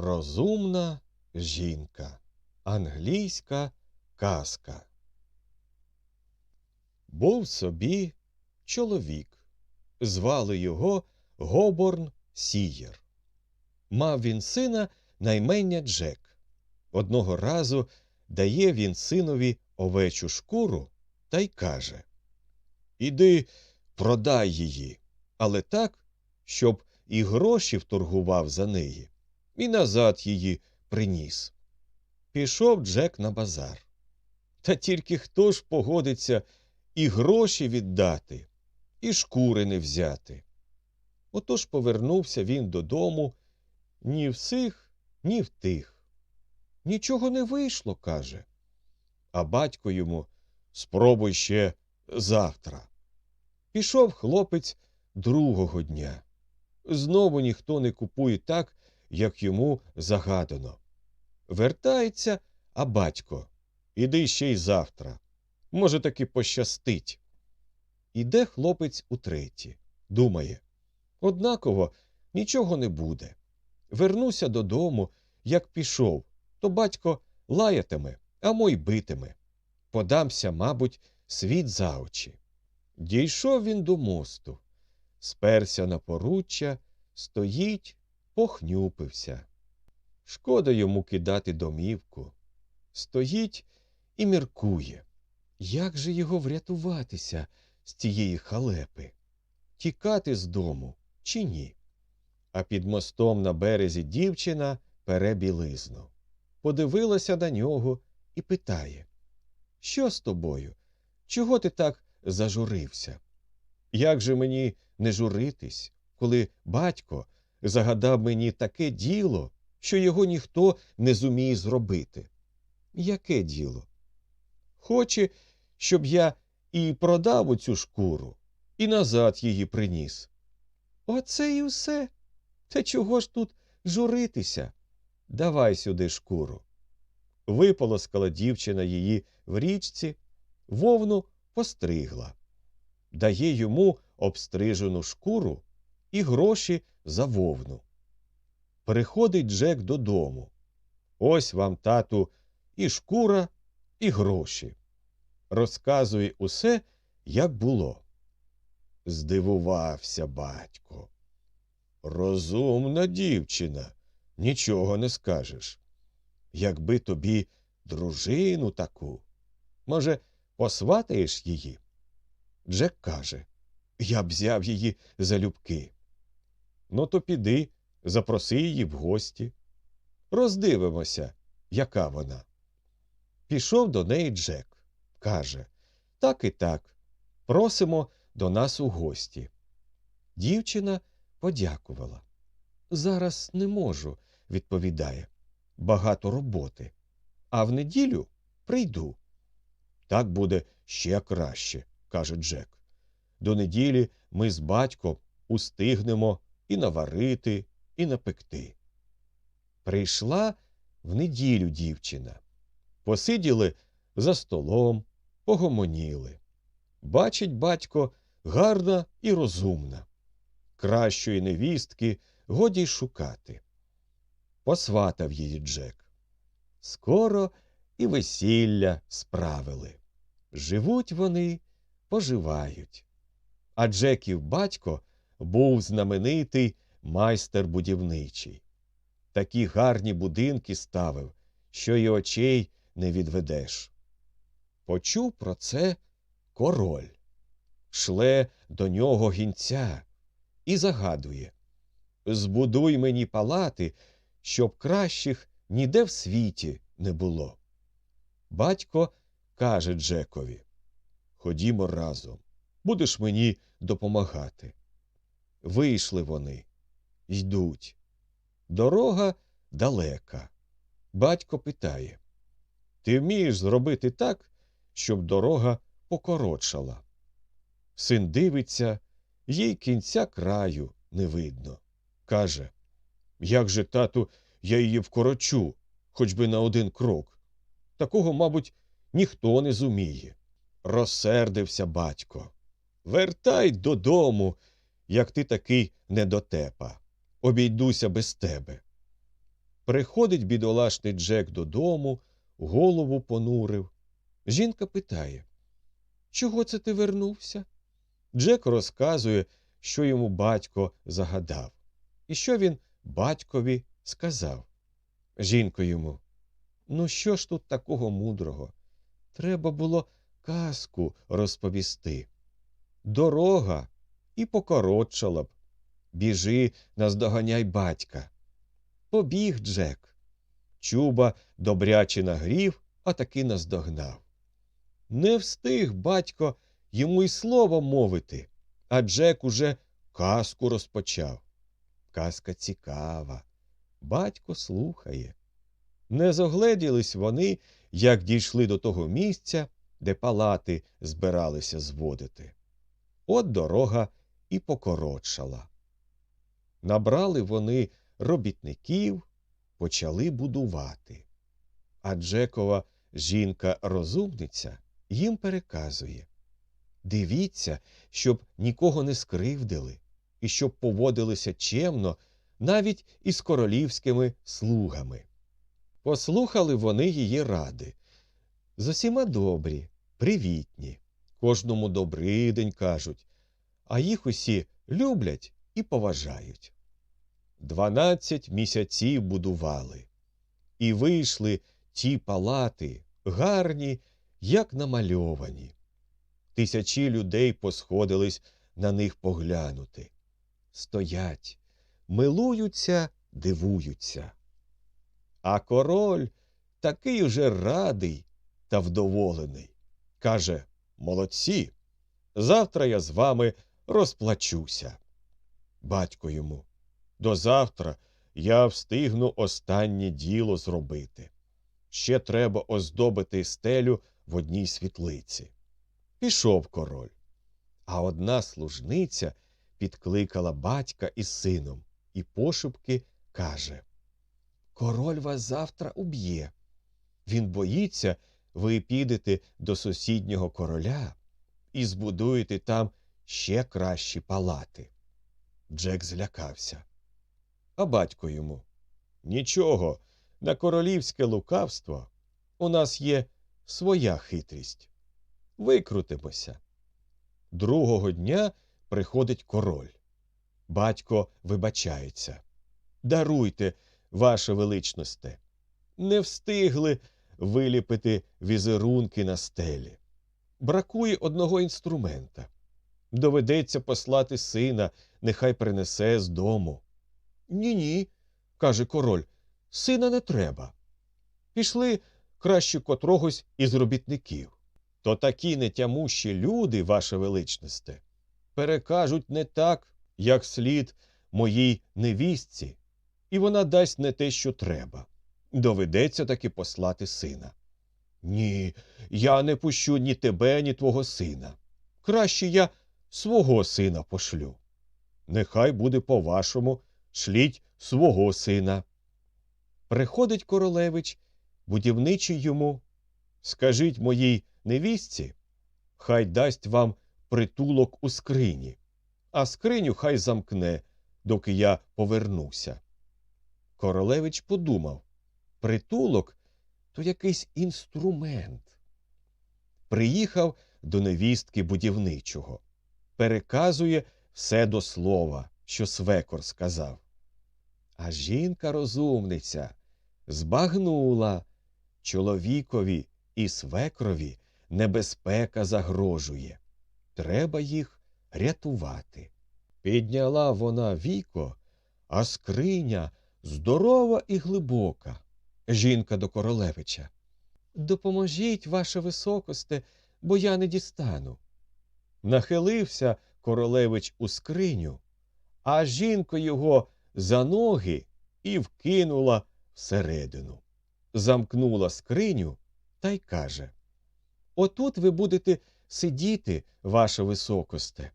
Розумна жінка. Англійська казка. Був собі чоловік. Звали його Гоборн Сієр. Мав він сина наймення Джек. Одного разу дає він синові овечу шкуру та й каже Іди, продай її, але так, щоб і гроші вторгував за неї, і назад її приніс. Пішов Джек на базар. Та тільки хто ж погодиться і гроші віддати, і шкури не взяти. Отож повернувся він додому ні в сих, ні в тих. Нічого не вийшло, каже. А батько йому спробуй ще завтра. Пішов хлопець другого дня. Знову ніхто не купує так, як йому загадано. Вертається, а батько іди ще й завтра. Може, таки пощастить. Іде хлопець утретє. Думає однаково нічого не буде. Вернуся додому, як пішов, то батько лаятиме, а мой битиме. Подамся, мабуть, світ за очі. Дійшов він до мосту, сперся на поруччя, стоїть, похнюпився. Шкода йому кидати домівку. Стоїть і міркує. Як же його врятуватися з цієї халепи? Тікати з дому чи ні? А під мостом на березі дівчина пере білизну. Подивилася на нього і питає Що з тобою? Чого ти так зажурився? Як же мені не журитись, коли батько загадав мені таке діло, що його ніхто не зуміє зробити? Яке діло? Хоче, щоб я і продав оцю шкуру, і назад її приніс. Оце і все. Та чого ж тут журитися? Давай сюди шкуру. Виполоскала дівчина її в річці, вовну постригла, дає йому обстрижену шкуру і гроші за вовну. Приходить Джек додому. Ось вам, тату, і шкура, і гроші. Розказує усе, як було. Здивувався батько. Розумна дівчина, нічого не скажеш. Якби тобі дружину таку, може, посватаєш її? Джек каже Я б взяв її залюбки. Ну, то піди, запроси її в гості. Роздивимося, яка вона. Пішов до неї Джек. Каже Так і так. Просимо до нас у гості. Дівчина подякувала. Зараз не можу, відповідає. Багато роботи. А в неділю прийду. Так буде ще краще, каже Джек. До неділі ми з батьком устигнемо і наварити, і напекти. Прийшла в неділю дівчина. Посиділи за столом, погомоніли. Бачить батько гарна і розумна. Кращої невістки годі й шукати. Посватав її Джек. Скоро і весілля справили. Живуть вони, поживають. А Джеків батько був знаменитий майстер будівничий. Такі гарні будинки ставив, що й очей не відведеш. Почув про це король, шле до нього гінця і загадує Збудуй мені палати, щоб кращих ніде в світі не було. Батько каже Джекові Ходімо разом, будеш мені допомагати. Вийшли вони, йдуть. Дорога далека. Батько питає Ти вмієш зробити так, щоб дорога покоротшала? Син дивиться, їй кінця краю не видно. Каже Як же, тату, я її вкорочу, хоч би на один крок. Такого, мабуть, ніхто не зуміє. Розсердився батько. Вертай додому, як ти такий недотепа. Обійдуся без тебе. Приходить бідолашний Джек додому, голову понурив. Жінка питає Чого це ти вернувся? Джек розказує, що йому батько загадав, і що він батькові сказав. Жінко йому Ну, що ж тут такого мудрого? Треба було казку розповісти. Дорога і покоротшала б. Біжи, наздоганяй батька. Побіг Джек. Чуба добряче нагрів, а таки наздогнав. Не встиг батько йому й слово мовити, а Джек уже казку розпочав. Казка цікава. Батько слухає. Не зогледілись вони, як дійшли до того місця, де палати збиралися зводити. От дорога і покоротшала. Набрали вони робітників, почали будувати. А Джекова жінка-розумниця їм переказує Дивіться, щоб нікого не скривдили і щоб поводилися чемно навіть із королівськими слугами. Послухали вони її ради. З усіма добрі, привітні, кожному добрий день кажуть, а їх усі люблять і поважають. Дванадцять місяців будували, і вийшли ті палати, гарні, як намальовані. Тисячі людей посходились на них поглянути. Стоять, милуються, дивуються. А король такий уже радий та вдоволений. Каже Молодці, завтра я з вами розплачуся. Батько йому. До завтра я встигну останнє діло зробити. Ще треба оздобити стелю в одній світлиці. Пішов король. А одна служниця підкликала батька із сином і пошепки каже Король вас завтра уб'є. Він боїться, ви підете до сусіднього короля і збудуєте там ще кращі палати. Джек злякався. А батько йому Нічого, на королівське лукавство у нас є своя хитрість. Викрутимося. Другого дня приходить король. Батько вибачається. Даруйте, ваше величносте. Не встигли виліпити візерунки на стелі. Бракує одного інструмента. Доведеться послати сина, нехай принесе з дому. Ні, ні, каже король, сина не треба. Пішли краще котрогось із робітників. То такі нетямущі люди, ваше величносте, перекажуть не так, як слід моїй невістці, і вона дасть не те, що треба. Доведеться таки послати сина. Ні, я не пущу ні тебе, ні твого сина. Краще я свого сина пошлю. Нехай буде по-вашому, шліть свого сина. Приходить королевич, будівничий йому. Скажіть моїй невістці, хай дасть вам притулок у скрині, а скриню хай замкне, доки я повернуся. Королевич подумав притулок то якийсь інструмент. Приїхав до невістки будівничого, переказує все до слова, що свекор сказав. А жінка розумниця збагнула чоловікові і свекрові небезпека загрожує. Треба їх рятувати. Підняла вона віко, а скриня здорова і глибока. Жінка до королевича. Допоможіть, ваше високосте, бо я не дістану. Нахилився королевич у скриню, а жінка його за ноги і вкинула всередину. Замкнула скриню та й каже Отут ви будете сидіти, ваше високосте,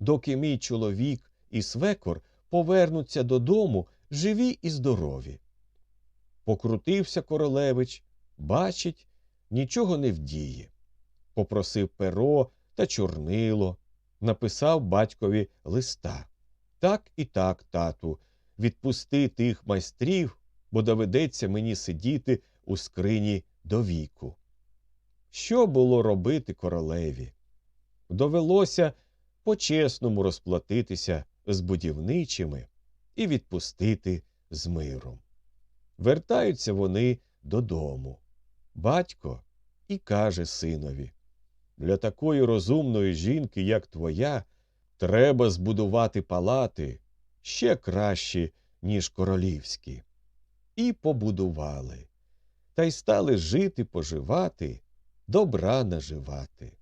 доки мій чоловік і свекор повернуться додому живі і здорові. Покрутився королевич, бачить, нічого не вдіє. Попросив перо та чорнило, написав батькові листа. Так і так, тату, відпусти тих майстрів бо доведеться мені сидіти у скрині до віку. Що було робити королеві? Довелося по-чесному розплатитися з будівничими і відпустити з миром. Вертаються вони додому. Батько і каже синові Для такої розумної жінки, як твоя, треба збудувати палати ще кращі, ніж королівські. І побудували, та й стали жити поживати, добра наживати.